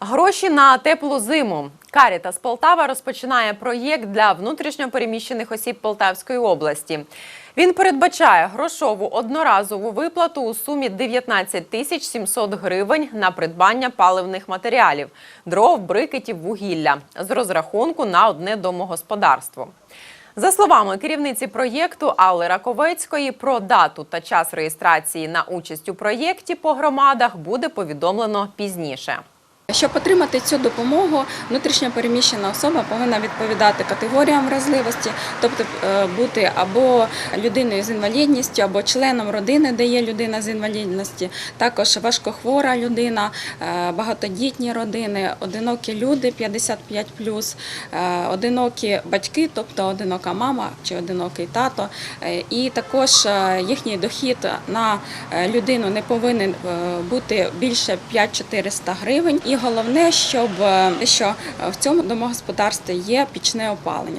Гроші на теплу зиму. Карітас Полтава розпочинає проєкт для внутрішньопереміщених осіб Полтавської області. Він передбачає грошову одноразову виплату у сумі 19 тисяч 700 гривень на придбання паливних матеріалів, дров, брикетів, вугілля з розрахунку на одне домогосподарство. За словами керівниці проєкту Алли Раковецької, про дату та час реєстрації на участь у проєкті по громадах буде повідомлено пізніше. Щоб отримати цю допомогу, внутрішньо переміщена особа повинна відповідати категоріям вразливості, тобто е, бути або людиною з інвалідністю, або членом родини, де є людина з інвалідності, також важкохвора людина, е, багатодітні родини, одинокі люди 55+, е, одинокі батьки, тобто одинока мама чи одинокий тато, і також їхній дохід на людину не повинен бути більше 5400 гривень. Головне, щоб е, що в цьому домогосподарстві є пічне опалення.